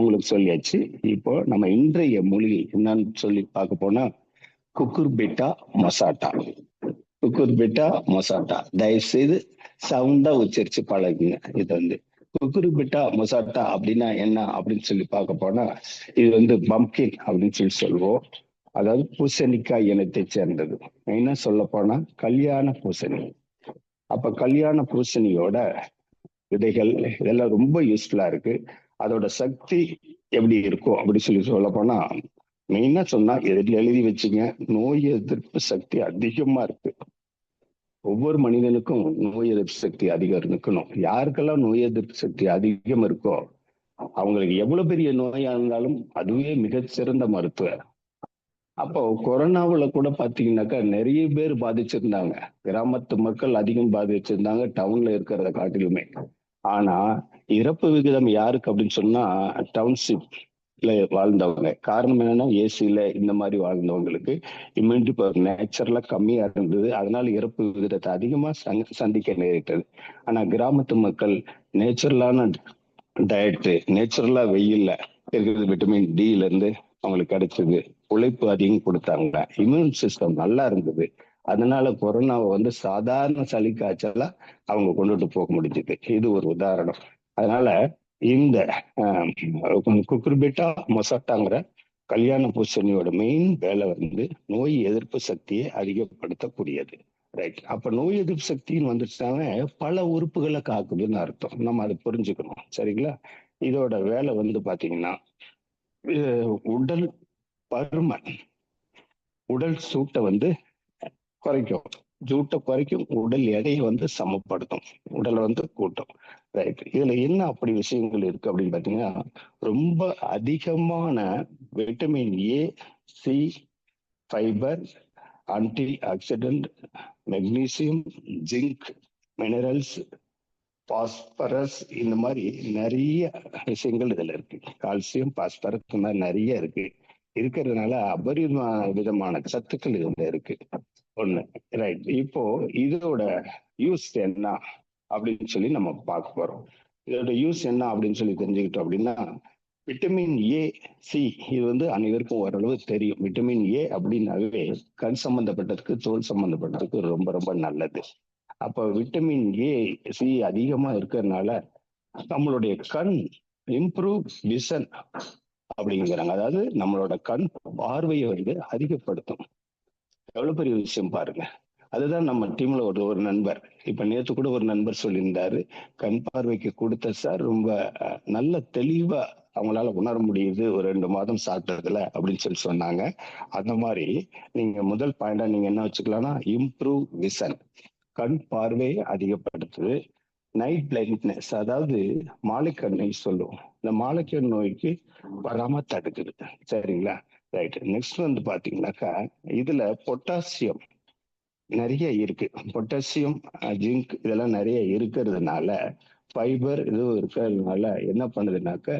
உங்களுக்கு சொல்லியாச்சு. இப்போ நம்ம இன்றைய மொழி என்னன்னு சொல்லி பார்க்க போனா குக்குர்பிட்டா மொசாட்டா. குக்குர்பிட்டா மொசாட்டா. தயவு செய்து சவுண்டா உச்சரிச்சு பழகுங்க. இது வந்து குக்குருபிட்டா மொசாட்டா அப்படின்னா என்ன அப்படின்னு சொல்லி பார்க்க போனா இது வந்து பம்கின் அப்படின்னு சொல்லி சொல்லுவோம். அதாவது பூசணிக்காய் இனத்தை சேர்ந்தது. மெயினா சொல்ல போனா கல்யாண பூசணி. அப்ப கல்யாண பூசணியோட விதைகள் இதெல்லாம் ரொம்ப யூஸ்ஃபுல்லா இருக்கு. அதோட சக்தி எப்படி இருக்கும் அப்படி சொல்லி சொல்ல போனா மெயினா சொன்னா எதில் எழுதி வச்சுங்க? நோய் எதிர்ப்பு சக்தி அதிகமா இருக்கு. ஒவ்வொரு மனிதனுக்கும் நோய் எதிர்ப்பு சக்தி அதிகம் இருக்கணும். யாருக்கெல்லாம் நோய் எதிர்ப்பு சக்தி அதிகம் இருக்கோ அவங்களுக்கு எவ்வளவு பெரிய நோயா இருந்தாலும் அதுவே மிகச்சிறந்த மருத்துவர். அப்போ கொரோனாவுல கூட பாத்தீங்கன்னாக்கா நிறைய பேர் பாதிச்சிருந்தாங்க. கிராமத்து மக்கள் அதிகம் பாதிச்சிருந்தாங்க டவுன்ல இருக்கிறத காட்டிலுமே. ஆனா இறப்பு விகிதம் யாருக்கு அப்படின்னு சொன்னா டவுன்ஷிப்ல வாழ்ந்தவங்க. காரணம் என்னன்னா ஏசியில இந்த மாதிரி வாழ்ந்தவங்களுக்கு இம்யூனிட்டி பவர் நேச்சுரலா கம்மியா இருந்தது. அதனால இறப்பு விகிதத்தை அதிகமா சந்திக்க நேரிட்டது. ஆனா கிராமத்து மக்கள் நேச்சுரலான டயட்டு நேச்சுரலா வெயில்ல இருக்கிறது விட்டமின் டில இருந்து அவங்களுக்கு கிடைச்சது. உழைப்பு அதிகம் கொடுத்தாங்க. இம்யூன் சிஸ்டம் நல்லா இருந்தது. அதனால கொரோனாவை வந்து சாதாரண சளி காய்ச்சலா அவங்க கொண்டுட்டு போக முடிஞ்சது. இது ஒரு உதாரணம். அதனால இந்த குக்குர்பிட்டா மொசட்டாங்கிற கல்யாண பூசணியோட மெயின் வேலை வந்து நோய் எதிர்ப்பு சக்தியை அதிகப்படுத்தக்கூடியது. ரைட் அப்ப நோய் எதிர்ப்பு சக்தின்னு வந்துச்சுனாவே பல உறுப்புகளை காக்குதுன்னு அர்த்தம். நம்ம அதை புரிஞ்சுக்கணும். சரிங்களா? இதோட வேலை வந்து பாத்தீங்கன்னா உடல் பருமன் உடல் சூட்டை வந்து குறைக்கும். ஜூட்டை குறைக்கும் உடல் எடையை வந்து சமப்படுத்தும். உடலை வந்து கூட்டும். ரைட் இதுல என்ன அப்படி விஷயங்கள் இருக்கு அப்படின்னு பாத்தீங்கன்னா ரொம்ப அதிகமான vitamin A C fibre antioxidant magnesium zinc minerals phosphorus இந்த மாதிரி நிறைய விஷயங்கள் இதுல இருக்கு. கால்சியம் பாஸ்பரஸ் இந்த மாதிரி நிறைய இருக்கு. இருக்கிறதுனால அபரிதமான விதமான சத்துக்கள் இதுல இருக்கு. ஒண்ணு. ரைட் இப்போ இதோட யூஸ் என்ன அப்படின்னு சொல்லி நம்ம பார்க்க போறோம். இதோட யூஸ் என்ன அப்படின்னு சொல்லி தெரிஞ்சுக்கிட்டோம் அப்படின்னா விட்டமின் ஏ சி இது வந்து அனைவருக்கும் ஓரளவு தெரியும். விட்டமின் ஏ அப்படின்னாவே கண் சம்பந்தப்பட்டதுக்கு தோல் சம்பந்தப்பட்டதுக்கு ரொம்ப ரொம்ப நல்லது. அப்ப விட்டமின் ஏ சி அதிகமா இருக்கிறதுனால நம்மளுடைய கண் இம்ப்ரூவ் விஷன் அப்படிங்கிறாங்க. அதாவது நம்மளோட கண் பார்வையை வந்து அதிகப்படுத்தும். எவ்வளவு பெரிய விஷயம் பாருங்க. அதுதான் நம்ம டீம்ல ஒரு ஒரு நண்பர். இப்ப நேத்து கூட ஒரு நண்பர் சொல்லியிருந்தாரு கண் பார்வைக்கு கொடுத்த சார் ரொம்ப நல்ல தெளிவா அவங்களால உணர முடியுது ஒரு ரெண்டு மாதம் சாப்பிட்டதுல அப்படின்னு சொல்லி சொன்னாங்க. அந்த மாதிரி நீங்க முதல் பாயிண்டா நீங்க என்ன வச்சுக்கலாம்னா இம்ப்ரூவ் விசன் கண் பார்வையை அதிகப்படுத்துது நைட் பிளைண்ட்னஸ் அதாவது மாலைக்கண் நோய் சொல்லுவோம். இந்த மாலைக்கண் நோய்க்கு வராம தடுக்குது. சரிங்களா? ரைட் நெக்ஸ்ட் வந்து பாத்தீங்கன்னாக்கா இதுல பொட்டாசியம் நிறைய இருக்கு. பொட்டாசியம் ஜிங்க் இதெல்லாம் நிறைய இருக்கிறதுனால ஃபைபர் இதுவும் இருக்கிறதுனால என்ன பண்ணுதுனாக்க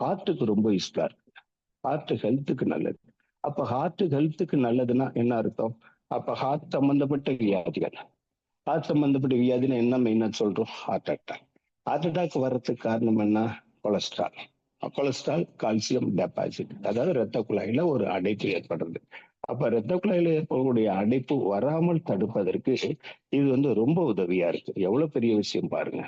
ஹார்ட்டுக்கு ரொம்ப யூஸ்ஃபுல்லா இருக்கு. ஹார்ட் ஹெல்த்துக்கு நல்லது. அப்ப ஹார்ட் ஹெல்த்துக்கு நல்லதுன்னா என்ன அர்த்தம்? அப்ப ஹார்ட் சம்பந்தப்பட்ட வியாதிகள். ஹார்ட் சம்பந்தப்பட்ட வியாதினா என்ன மெயினா சொல்றோம்? ஹார்ட் அட்டாக் ஹார்ட் அட்டாக் வர்றதுக்கு காரணம் என்ன? Cholesterol cholesterol calcium deposit. அதாவது ரத்த குழாயில ஒரு அடைப்பு ஏற்படுறது அப்ப ரத்த குழாயில ஏற்படக்கூடிய அடைப்பு வராமல் தடுப்பதற்கு இது வந்து ரொம்ப உதவியா இருக்கு. எவ்வளவு பெரிய விஷயம் பாருங்க.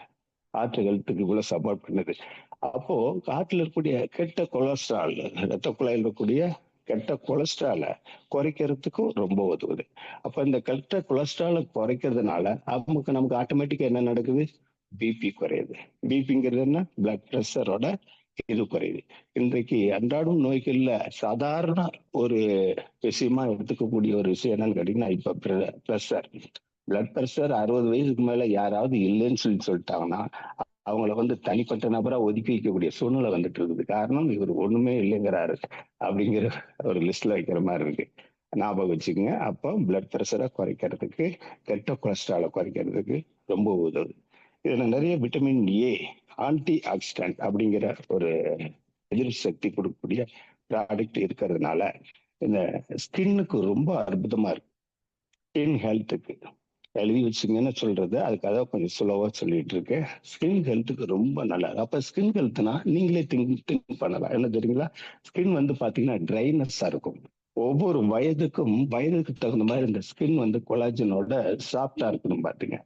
ஆற்று ஹெல்த்துக்கு இவ்வளவு சப்போர்ட் பண்ணுது. அப்போ காற்றுல இருக்கக்கூடிய கெட்ட கொலஸ்ட்ரால் ரத்த குழாயில் இருக்கக்கூடிய கெட்ட கொலஸ்ட்ராலை குறைக்கிறதுக்கும் ரொம்ப உதவுது. அப்ப இந்த கெட்ட கொலஸ்ட்ராலை குறைக்கிறதுனால நமக்கு நமக்கு ஆட்டோமேட்டிக்கா என்ன நடக்குது? பிபி குறையுது. பிபிங்கிறது என்ன? பிளட் ப்ரெஷரோட இது குறையுது. இன்றைக்கு அன்றாடும் நோய்கள்ல சாதாரண ஒரு விஷயமா எடுத்துக்கக்கூடிய ஒரு விஷயம் என்னன்னு கேட்டீங்கன்னா இப்ப ப்ரெஷர் பிளட் ப்ரெஷர் அறுபது வயசுக்கு மேல யாராவது இல்லைன்னு சொல்லி சொல்லிட்டாங்கன்னா அவங்கள வந்து தனிப்பட்ட நபரா ஒதுக்கி வைக்கக்கூடிய சூழ்நிலை வந்துட்டு இருக்குது. காரணம் இவர் ஒண்ணுமே இல்லைங்கிறாரு அப்படிங்கிற ஒரு லிஸ்ட்ல வைக்கிற மாதிரி இருக்கு. ஞாபகம் வச்சுக்கோங்க. அப்போ பிளட் ப்ரெஷரை குறைக்கிறதுக்கு கெட்ட கொலஸ்ட்ராலை குறைக்கிறதுக்கு ரொம்ப உதவுது. இதுல நிறைய விட்டமின் ஏ ஆன்டி ஆக்சிடென்ட் அப்படிங்கிற ஒரு எதிர் சக்தி கொடுக்கக்கூடிய ப்ராடக்ட் இருக்கிறதுனால இந்த ஸ்கின்னுக்கு ரொம்ப அற்புதமா இருக்கு. ஸ்கின் ஹெல்த்துக்கு எழுதி வச்சுங்கன்னு சொல்றது அதுக்காக கொஞ்சம் ஸ்லோவா சொல்லிட்டு இருக்கேன் ஸ்கின் ஹெல்த்துக்கு ரொம்ப நல்லது. அப்ப ஸ்கின் ஹெல்த்னா நீங்களே திங்க் திங்க் பண்ணலாம். என்ன தெரியுங்களா? ஸ்கின் வந்து பாத்தீங்கன்னா ட்ரைனஸ்ஸா இருக்கும். ஒவ்வொரு வயதுக்கும் வயதுக்கு தகுந்த மாதிரி இந்த ஸ்கின் வந்து கொலாஜனோட சாஃப்டா இருக்கணும் பாத்தீங்க.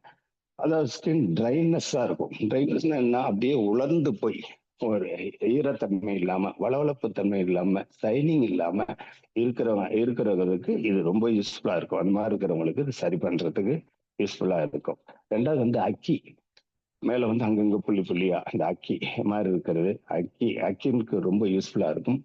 அதாவது ஸ்கின் ட்ரைனஸ்ஸாக இருக்கும். ட்ரைனஸ்னா என்ன? அப்படியே உலர்ந்து போய் ஒரு ஈரத்தன்மை இல்லாம வளவளப்பு தன்மை இல்லாம சைனிங் இல்லாம இருக்கிறவங்க இருக்கிறவங்களுக்கு இது ரொம்ப யூஸ்ஃபுல்லா இருக்கும். அந்த மாதிரி இருக்கிறவங்களுக்கு இது சரி பண்றதுக்கு யூஸ்ஃபுல்லா இருக்கும். ரெண்டாவது வந்து அக்கி. மேல வந்து அங்கங்க புள்ளி புள்ளியா அந்த அக்கி மாதிரி இருக்கிறது. அக்கி அக்கினுக்கு ரொம்ப யூஸ்ஃபுல்லா இருக்கும்.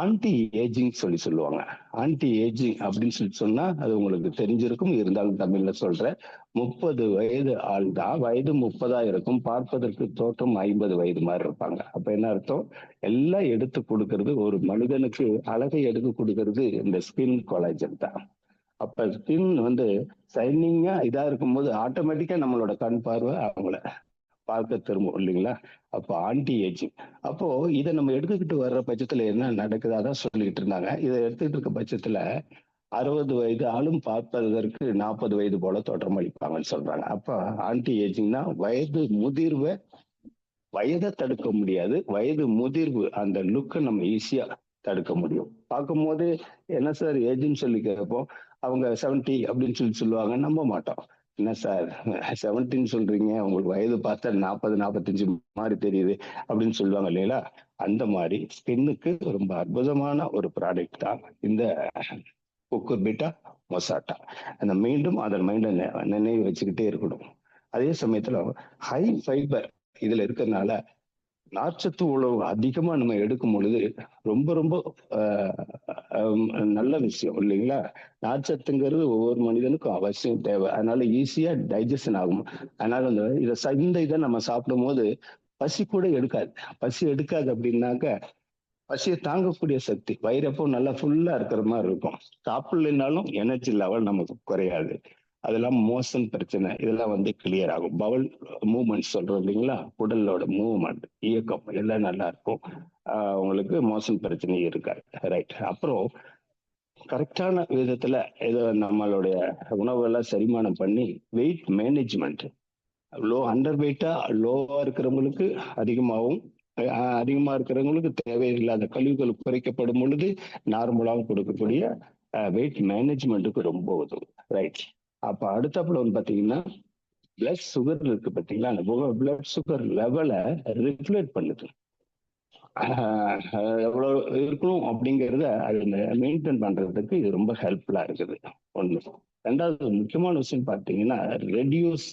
ஆன்டி ஏஜிங் சொல்லி சொல்லுவாங்க. ஆன்டி ஏஜிங் அப்படின்னு சொல்லி சொன்னா அது உங்களுக்கு தெரிஞ்சிருக்கும். இருந்தாலும் தமிழ்ல சொல்ற முப்பது வயது ஆள் தான் வயது முப்பதா இருக்கும். பார்ப்பதற்கு தோற்றம் ஐம்பது வயது மாதிரி இருப்பாங்க. அப்ப என்ன அர்த்தம்? எல்லாம் எடுத்து கொடுக்கறது ஒரு மனிதனுக்கு அழகை எடுத்து கொடுக்கறது இந்த ஸ்கின் கொலாஜன் தான். அப்ப ஸ்கின் வந்து சைனிங்கா இதா இருக்கும்போது ஆட்டோமேட்டிக்கா நம்மளோட கண் பார்வை அவங்கள பார்க்க திரும்பும் இல்லைங்களா? அப்போ ஆன்டி ஏஜிங் அப்போ இதை நம்ம எடுத்துக்கிட்டு வர்ற பட்சத்துல என்ன நடக்குது? அதான் சொல்லிட்டு இருந்தாங்க. இதை எடுத்துக்கிட்டு இருக்க பட்சத்துல அறுபது வயது ஆளும் பார்ப்பதற்கு நாற்பது வயது போல தோற்றமளிப்பாங்கன்னு சொல்றாங்க. அப்ப ஆன்டி ஏஜிங்னா வயது முதிர்வை வயதை தடுக்க முடியாது. வயது முதிர்வு அந்த லுக்கை நம்ம ஈஸியா தடுக்க முடியும். பார்க்கும்போது என்ன சார் ஏஜ்னு சொல்லி கேட்போம்? அவங்க செவன்டி அப்படின்னு சொல்லி சொல்லுவாங்க நம்ப மாட்டோம். என்ன சார்? செவன்டீன் சொல்றீங்க. உங்களுக்கு வயது பார்த்தா நாற்பது நாற்பத்தஞ்சு மாதிரி தெரியுது அப்படின்னு சொல்லுவாங்க இல்லைங்களா? அந்த மாதிரி ஸ்கின்னுக்கு ரொம்ப அற்புதமான ஒரு ப்ராடக்ட் தான் இந்த குக்கர் பீட்டா மொசாட்டா அந்த மீண்டும் அதன் மைண்ட நினைவு வச்சுக்கிட்டே இருக்கணும். அதே சமயத்துல ஹை ஃபைபர் இதுல இருக்கிறதுனால நார்ச்சத்து உணவு அதிகமா நம்ம எடுக்கும் பொழுது ரொம்ப ரொம்ப நல்ல விஷயம் இல்லைங்களா? நார்ச்சத்துங்கிறது ஒவ்வொரு மனிதனுக்கும் அவசியம் தேவை. அதனால ஈஸியா டைஜஷன் ஆகும். அதனால அந்த இதை இந்த இதை நம்ம சாப்பிடும் போது பசி கூட எடுக்காது. பசி எடுக்காது அப்படின்னாக்க பசியை தாங்கக்கூடிய சக்தி. வயிறப்போ நல்லா ஃபுல்லா இருக்கிற மாதிரி இருக்கும். சாப்பிடலைனாலும் எனர்ஜி லெவல் நமக்கு குறையாது. அதெல்லாம் மோசன் பிரச்சனை. இதெல்லாம் வந்து கிளியர் ஆகும். பவல் மூவ்மெண்ட் சொல்றோம் இல்லைங்களா? உடலோட மூவ்மெண்ட் இயக்கம் எல்லாம் நல்லா இருக்கும். உங்களுக்கு மோசன் பிரச்சனை இருக்காது. ரைட் அப்புறம் கரெக்டான விதத்துல இதை நம்மளுடைய உணவெல்லாம் செரிமானம் பண்ணி வெயிட் மேனேஜ்மெண்ட் லோ அண்டர் வெயிட்டா லோவா இருக்கிறவங்களுக்கு அதிகமாகவும் அதிகமா இருக்கிறவங்களுக்கு தேவையில்லாத கழிவுகள் குறைக்கப்படும் பொழுது நார்மலாகவும் கொடுக்கக்கூடிய வெயிட் மேனேஜ்மெண்ட்டுக்கு ரொம்ப உதவும். ரைட் அப்ப அடுத்தப்பல வந்து பாத்தீங்கன்னா பிளட் சுகர் இருக்கு பாத்தீங்களா? அந்த பிளட் சுகர் லெவலை ரெகுலேட் பண்ணுது. எவ்வளவு இருக்கணும் அப்படிங்கிறத அது மெயின்டைன் பண்றதுக்கு இது ரொம்ப ஹெல்ப்ஃபுல்லா இருக்குது. ஒண்ணு. ரெண்டாவது முக்கியமான விஷயம் பார்த்தீங்கன்னா ரெடியூஸ்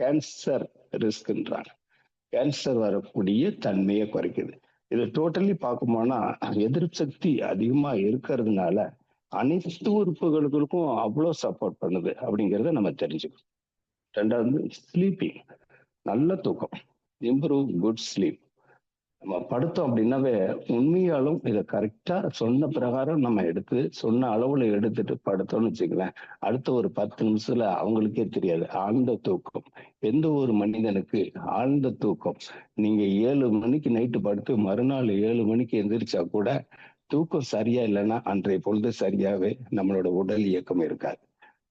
கேன்சர் ரிஸ்க்ன்றாங்க கேன்சர் வரக்கூடிய தன்மையை குறைக்குது. இது டோட்டலி பார்க்கும்போனா எதிர்ப்பு சக்தி அதிகமா இருக்கிறதுனால அனைத்து உறுப்புகளுக்கும் அவ்வளோ சப்போர்ட் பண்ணுது அப்படிங்கிறத நம்ம தெரிஞ்சுக்கணும். ரெண்டாவது ஸ்லீப்பிங் நல்ல தூக்கம். இம்ப்ரூவ் குட் ஸ்லீப் நம்ம படுத்தோம் அப்படின்னாவே உண்மையாலும் இதை கரெக்டா சொன்ன பிரகாரம் நம்ம எடுத்து சொன்ன அளவுல எடுத்துட்டு படுத்தோம்னு வச்சுக்கலாம் அடுத்த ஒரு பத்து நிமிஷத்துல அவங்களுக்கே தெரியாது. ஆழ்ந்த தூக்கம். எந்த ஒரு மனிதனுக்கு ஆழ்ந்த தூக்கம். நீங்க ஏழு மணிக்கு நைட்டு படுத்து மறுநாள் ஏழு மணிக்கு எந்திரிச்சா கூட தூக்கம் சரியா இல்லைன்னா அன்றைய பொழுது சரியாவே நம்மளோட உடல் இயக்கம் இருக்காது.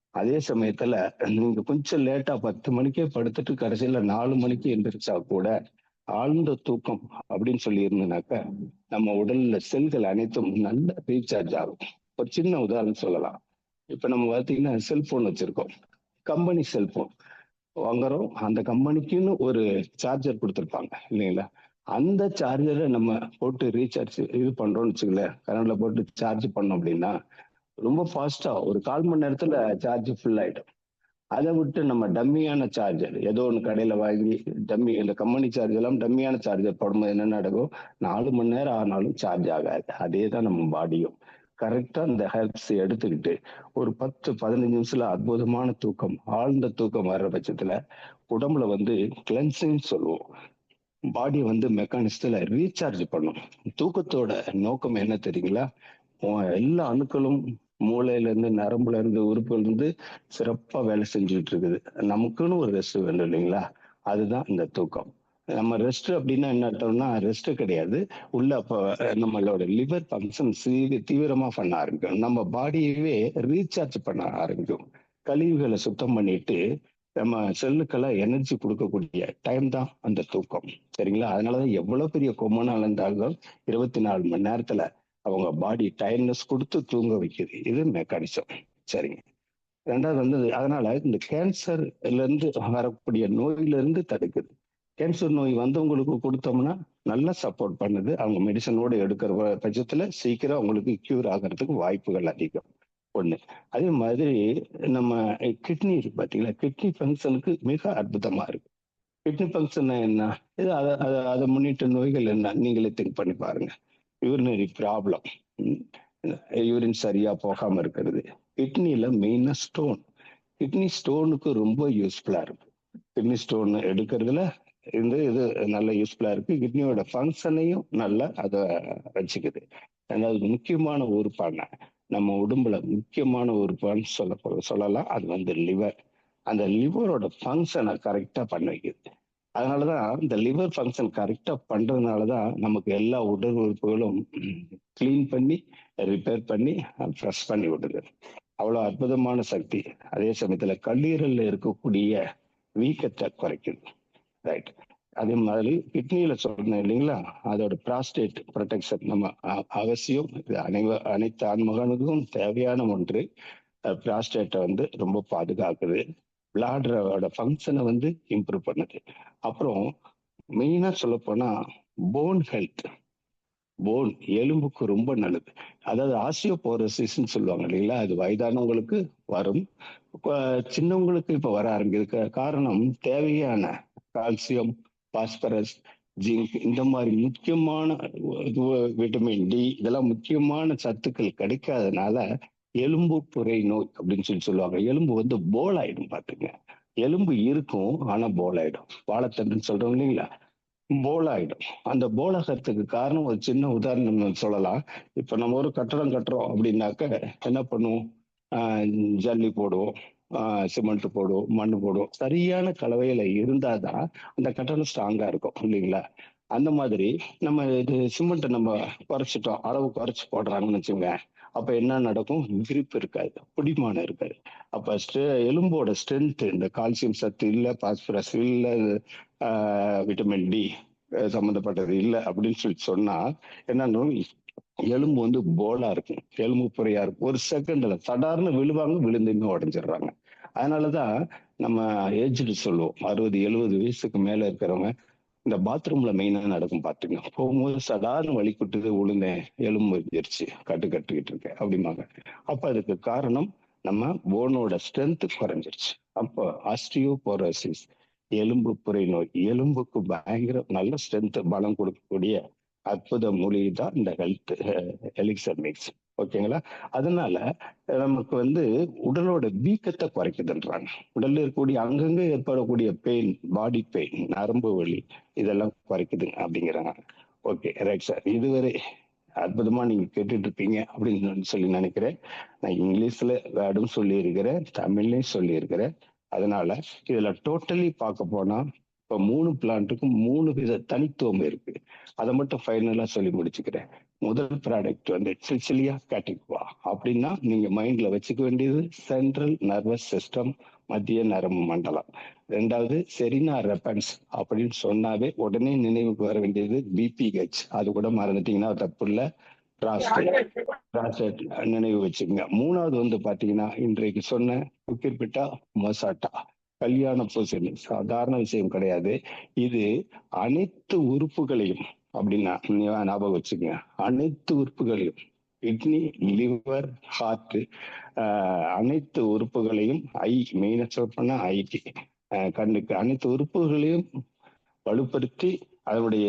அதே சமயத்துல நீங்க கொஞ்சம் லேட்டா பத்து மணிக்கே படுத்துட்டு கடைசியில நாலு மணிக்கு எந்திரிச்சா கூட ஆழ்ந்த தூக்கம் அப்படின்னு சொல்லி இருந்தனாக்க நம்ம உடல்ல செல்கள் அனைத்தும் நல்ல ரீசார்ஜ் ஆகும். ஒரு சின்ன உதாரணம் சொல்லலாம். இப்ப நம்ம பார்த்தீங்கன்னா செல்போன் வச்சிருக்கோம். Company cellphone. வாங்குறோம். அந்த கம்பெனிக்குன்னு ஒரு சார்ஜர் கொடுத்துருப்பாங்க. இல்லைங்களா? அந்த சார்ஜரை நம்ம போட்டு ரீசார்ஜ் இது பண்றோம்னு வச்சுக்கல கரண்ட்ல போட்டு சார்ஜ் பண்ணோம் அப்படின்னா ரொம்ப ஃபாஸ்டா ஒரு கால் மணி நேரத்துல சார்ஜ் ஃபுல் ஆயிடும். அதை விட்டு நம்ம டம்மியான சார்ஜர் ஏதோ ஒன்று கடையில வாங்கி டம்மி இந்த கம்பெனி சார்ஜ் எல்லாம் டம்மியான சார்ஜர் போடும்போது என்ன நடக்கும் நாலு மணி நேரம் ஆனாலும் சார்ஜ் ஆகாது. அதே தான் நம்ம பாடியும் கரெக்டா இந்த ஹெல்ப்ஸ் எடுத்துக்கிட்டு ஒரு பத்து பதினஞ்சு நிமிஷத்துல அற்புதமான தூக்கம் ஆழ்ந்த தூக்கம் வர்ற பட்சத்துல உடம்புல வந்து கிளென்சிங் சொல்லுவோம். பாடி வந்து மெக்கானிசத்துல ரீசார்ஜ் பண்ணும். தூக்கத்தோட நோக்கம் என்ன தெரியுங்களா? எல்லா அணுக்களும் மூளையில இருந்து நரம்புல இருந்து உறுப்புல இருந்து சிறப்பா வேலை செஞ்சுட்டு இருக்குது. நமக்குன்னு ஒரு ரெஸ்ட் வேணும் இல்லைங்களா? அதுதான் இந்த தூக்கம். நம்ம ரெஸ்ட் அப்படின்னா என்ன அர்த்தம்னா ரெஸ்ட் கிடையாது. உள்ள அப்போ நம்மளோட லிவர் ஃபங்க்ஷன் தீவிரமா பண்ண ஆரம்பிக்கும். நம்ம பாடியவே ரீசார்ஜ் பண்ண ஆரம்பிக்கும். கழிவுகளை சுத்தம் பண்ணிட்டு நம்ம செல்லுக்கெல்லாம் எனர்ஜி கொடுக்கக்கூடிய டைம் தான் அந்த தூக்கம். சரிங்களா? அதனாலதான் எவ்வளவு பெரிய கொம்பனா இருந்தாலும் இருபத்தி நாலு மணி நேரத்துல அவங்க பாடி டயர்னஸ் கொடுத்து தூங்க வைக்குது. இது மெக்கானிசம் சரிங்க. ரெண்டாவது வந்து அதனால இந்த கேன்சர்ல இருந்து வரக்கூடிய நோயிலிருந்து தடுக்குது. கேன்சர் நோய் வந்தவங்களுக்கு கொடுத்தோம்னா நல்லா சப்போர்ட் பண்ணுது. அவங்க மெடிசனோட எடுக்கிற பட்சத்துல சீக்கிரம் அவங்களுக்கு கியூர் ஆகிறதுக்கு வாய்ப்புகள் அதிகம். ஒண்ணு. அதே மாதிரி நம்ம கிட்னி இருக்கு பாத்தீங்களா? கிட்னி ஃபங்க்ஷனுக்கு மிக அற்புதமா இருக்கு. கிட்னி ஃபங்க்ஷன் என்ன? இது அதை அதை அதை முன்னிட்ட நோய்கள் என்ன? நீங்களே திங்க் பண்ணி பாருங்க. யூரினரி ப்ராப்ளம் யூரின் சரியா போகாம இருக்கிறது. கிட்னில மெயினா ஸ்டோன் கிட்னி ஸ்டோனுக்கு ரொம்ப யூஸ்ஃபுல்லா இருக்கு. கிட்னி ஸ்டோன் எடுக்கிறதுல இந்த இது நல்ல யூஸ்ஃபுல்லா இருக்கு. கிட்னியோட ஃபங்க்ஷனையும் நல்லா அதை வச்சுக்குது. அதாவது முக்கியமான உறுப்பான நம்ம உடம்புல முக்கியமான ஒரு உறுப்பான்னு சொல்ல சொல்லலாம் அது வந்து லிவர் அந்த லிவரோட ஃபங்க்ஷனை கரெக்டாக பண்ண வைக்குது. அதனாலதான் இந்த லிவர் ஃபங்க்ஷன் கரெக்டாக பண்ணுறதுனால தான் நமக்கு எல்லா உடல் உறுப்புகளும் கிளீன் பண்ணி ரிப்பேர் பண்ணி ஃப்ரெஷ் பண்ணி விடுது. அவ்வளோ அற்புதமான சக்தி. அதே சமயத்தில் கல்லீரல்ல இருக்கக்கூடிய வீக்கத்தை குறைக்குது. ரைட் அதே மாதிரி கிட்னியில சொன்னேன் இல்லைங்களா? அதோட ப்ராஸ்டேட் ப்ரொடெக்ஷன் நம்ம அவசியம். இது அனைவ அனைத்து ஆண்மகனுக்கும் தேவையான ஒன்று. ப்ராஸ்டேட்டை வந்து ரொம்ப பாதுகாக்குது. பிளாடரோட ஃபங்க்ஷனை வந்து இம்ப்ரூவ் பண்ணுது. அப்புறம் மெயினா சொல்ல போனா போன் ஹெல்த் போன் எலும்புக்கு ரொம்ப நல்லது. அதாவது ஆசியோபோரோசிஸ்ன்னு சொல்லுவாங்க இல்லைங்களா? அது வயதானவங்களுக்கு வரும். சின்னவங்களுக்கு இப்போ வர ஆரம்பிக்குது காரணம் தேவையான கால்சியம் பாஸ்பரஸ் ஜிங்க் இந்த மாதிரி முக்கியமான விட்டமின் டி இதெல்லாம் முக்கியமான சத்துக்கள் கிடைக்காதனால எலும்பு புரை நோய் அப்படின்னு சொல்லி சொல்லுவாங்க. எலும்பு வந்து போல் ஆயிடும் பாத்துங்க. எலும்பு இருக்கும் ஆனா போல் ஆயிடும். வாழைத்தண்டுன்னு சொல்றோம் இல்லைங்களா? போல் ஆயிடும். அந்த போலாகிறதுக்கு காரணம் ஒரு சின்ன உதாரணம் சொல்லலாம். இப்ப நம்ம ஒரு கட்டடம் கட்டுறோம் அப்படின்னாக்க என்ன பண்ணுவோம்? ஜல்லி போடுவோம். சிமெண்ட் போடுவோம் மண் போடுவோம் சரியான கலவையில இருந்தாதான் அந்த கட்டணம் ஸ்ட்ராங்கா இருக்கும் இல்லைங்களா? அந்த மாதிரி நம்ம இது சிமெண்ட் நம்ம குறைச்சிட்டோம் அளவு குறைச்சு போடுறாங்கன்னு வச்சுங்க அப்ப என்ன நடக்கும்? கிரிப் இருக்காது பிடிமானம் இருக்காது. அப்ப எலும்போட ஸ்ட்ரென்த் இந்த கால்சியம் சத்து இல்லை பாஸ்பரஸ் இல்லை விட்டமின் டி சம்மந்தப்பட்டது இல்லை அப்படின்னு சொல்லி சொன்னா என்னன்னு எலும்பு வந்து போலா இருக்கும். எலும்பு புறையா இருக்கும். ஒரு செகண்ட்ல சடார்னு விழுவாங்க விழுந்துமே உடஞ்சிடுறாங்க. அதனாலதான் நம்ம ஏஜ்டு சொல்லுவோம். அறுபது எழுபது வயசுக்கு மேல இருக்கிறவங்க இந்த பாத்ரூம்ல மெயினா நடக்கும் பாத்துங்க. போகும்போது சடார்னு வலி குட்டுது விழுந்தேன் எலும்பு எரிச்சு கட்டு கட்டுக்கிட்டு இருக்கேன் அப்படிம்பாங்க. அப்ப அதுக்கு காரணம் நம்ம போனோட ஸ்ட்ரென்த் குறைஞ்சிருச்சு. அப்போ ஆஸ்டியோபோரோசிஸ் எலும்பு புரை நோய் எலும்புக்கு பயங்கர நல்ல ஸ்ட்ரென்த் பலம் கொடுக்கக்கூடிய அற்புத மூலிகை தான் இந்த ஹெல்த் எலிக்சர் மிக்ஸ் ஓகேங்களா? அதனால நமக்கு வந்து உடலோட வீக்கத்தை குறைக்குதுன்றாங்க. உடல்ல இருக்கக்கூடிய அங்கங்கே ஏற்படக்கூடிய பெயின் பாடி பெயின் நரம்பு வலி இதெல்லாம் குறைக்குது அப்படிங்கிறாங்க. ஓகே ரைட் சார் இதுவரை அற்புதமா நீங்க கேட்டுட்டு இருப்பீங்க அப்படின்னு சொல்லி நினைக்கிறேன். நான் இங்கிலீஷ்ல வேர்டும் சொல்லியிருக்கிறேன் தமிழ்லையும் சொல்லியிருக்கிறேன். அதனால இதுல டோட்டலி பார்க்க போனா இப்ப மூணு பிளான்ட்டுக்கும் மூணு வித தனித்துவம் இருக்கு. அதை மட்டும் ஃபைனலா சொல்லி முடிச்சுக்கிறேன். முதல் ப்ராடக்ட் வந்து சிசிலியா கேட்டிகுவா அப்படின்னா நீங்க மைண்ட்ல வச்சுக்க வேண்டியது சென்ட்ரல் நர்வஸ் சிஸ்டம் மத்திய நரம்பு மண்டலம். ரெண்டாவது செரினா ரெப்பன்ஸ் அப்படின்னு சொன்னாவே உடனே நினைவுக்கு வர வேண்டியது பிபிஹெச் அது கூட மறந்துட்டீங்கன்னா தப்பு இல்லை. நினைவு வச்சுக்கோங்க. மூணாவது வந்து பாத்தீங்கன்னா இன்றைக்கு சொன்ன குக்கிர்பிட்டா மொசாட்டா கல்யாண பூசணி சாதாரண விஷயம் கிடையாது. இது அனைத்து உறுப்புகளையும் அப்படின்னா ஞாபகம் வச்சுக்கோங்க. அனைத்து உறுப்புகளையும் கிட்னி லிவர் ஹார்ட் அனைத்து உறுப்புகளையும் ஐ மெயின சொல்ல ஐடி ஐக்கு கண்ணுக்கு அனைத்து உறுப்புகளையும் வலுப்படுத்தி அதனுடைய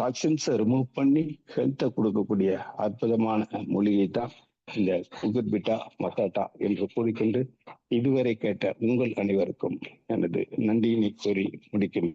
டாக்ஸின்ஸை ரிமூவ் பண்ணி ஹெல்த்தை கொடுக்கக்கூடிய அற்புதமான மூலிகை தான் இந்த குகுர்பிட்டா மசாட்டா என்று கூறிக்கொண்டு இதுவரை கேட்ட உங்கள் அனைவருக்கும் எனது நன்றியினை கூறி முடிக்கும்